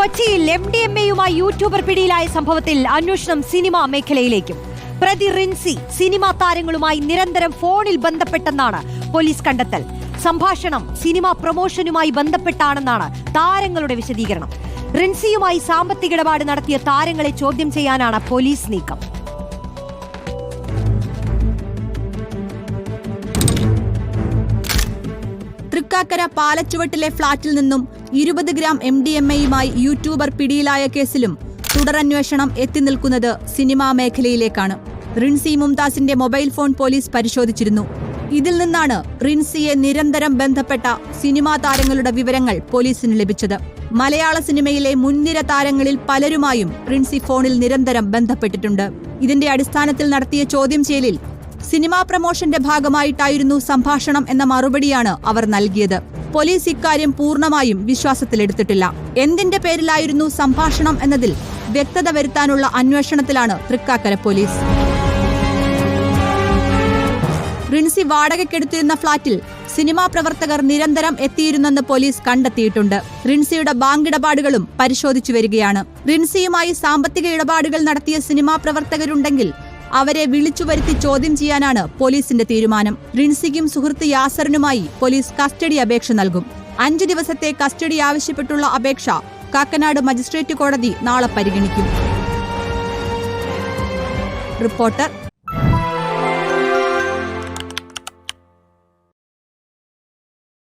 കൊച്ചിയിൽ M D M എയുമായി YouTuber പിടിയിലായ സംഭവത്തിൽ അന്വേഷണം സിനിമാ മേഖലയിലേക്കും. പ്രതി റിൻസി സിനിമാ താരങ്ങളുമായി നിരന്തരം ഫോണിൽ ബന്ധപ്പെട്ടെന്നാണ് പോലീസ് കണ്ടെത്തൽ. സംഭാഷണം സിനിമാ പ്രൊമോഷനുമായി ബന്ധപ്പെട്ടാണെന്നാണ് താരങ്ങളുടെ വിശദീകരണം. റിൻസിയുമായി സാമ്പത്തിക ഇടപാട് നടത്തിയ താരങ്ങളെ ചോദ്യം ചെയ്യാനാണ് പോലീസ് നീക്കം. തൃക്കാക്കര പാലച്ചുവട്ടിലെ ഫ്ളാറ്റിൽ നിന്നും ഇരുപത് ഗ്രാം എം ഡി എം എയുമായി യൂട്യൂബർ പിടിയിലായ കേസിലും തുടരന്വേഷണം എത്തി നിൽക്കുന്നത് സിനിമാ മേഖലയിലേക്കാണ്. റിൻസി മുംതാസിന്റെ മൊബൈൽ ഫോൺ പോലീസ് പരിശോധിച്ചിരുന്നു. ഇതിൽ നിന്നാണ് റിൻസിയെ നിരന്തരം ബന്ധപ്പെട്ട സിനിമാ താരങ്ങളുടെ വിവരങ്ങൾ പോലീസിന് ലഭിച്ചത്. മലയാള സിനിമയിലെ മുൻനിര താരങ്ങളിൽ പലരുമായും റിൻസി ഫോണിൽ നിരന്തരം ബന്ധപ്പെട്ടിട്ടുണ്ട്. ഇതിന്റെ അടിസ്ഥാനത്തിൽ നടത്തിയ ചോദ്യം ചെയ്യലിൽ സിനിമാ പ്രമോഷന്റെ ഭാഗമായിട്ടായിരുന്നു സംഭാഷണം എന്ന മറുപടിയാണ് അവർ നൽകിയത്. പോലീസ് ഇക്കാര്യം പൂർണമായും വിശ്വാസത്തിലെടുത്തിട്ടില്ല. എന്തിന്റെ പേരിലായിരുന്നു സംഭാഷണം എന്നതിൽ വ്യക്തത വരുത്താനുള്ള അന്വേഷണത്തിലാണ് തൃക്കാക്കര പോലീസ്. റിൻസി വാടകയ്ക്കെടുത്തിരുന്ന ഫ്ളാറ്റിൽ സിനിമാ പ്രവർത്തകർ നിരന്തരം എത്തിയിരുന്നെന്ന് പോലീസ് കണ്ടെത്തിയിട്ടുണ്ട്. റിൻസിയുടെ ബാങ്ക് ഇടപാടുകളും പരിശോധിച്ചു വരികയാണ്. റിൻസിയുമായി സാമ്പത്തിക ഇടപാടുകൾ നടത്തിയ സിനിമാ പ്രവർത്തകരുണ്ടെങ്കിൽ അവരെ വിളിച്ചു വരുത്തി ചോദ്യം ചെയ്യാനാണ് പോലീസിന്റെ തീരുമാനം. റിൻസിക്കും സുഹൃത്ത് യാസറിനുമായി പോലീസ് കസ്റ്റഡി അപേക്ഷ നൽകും. അഞ്ചു ദിവസത്തെ കസ്റ്റഡി ആവശ്യപ്പെട്ടുള്ള അപേക്ഷ കാക്കനാട് മജിസ്ട്രേറ്റ് കോടതി നാളെ പരിഗണിക്കും. റിപ്പോർട്ടർ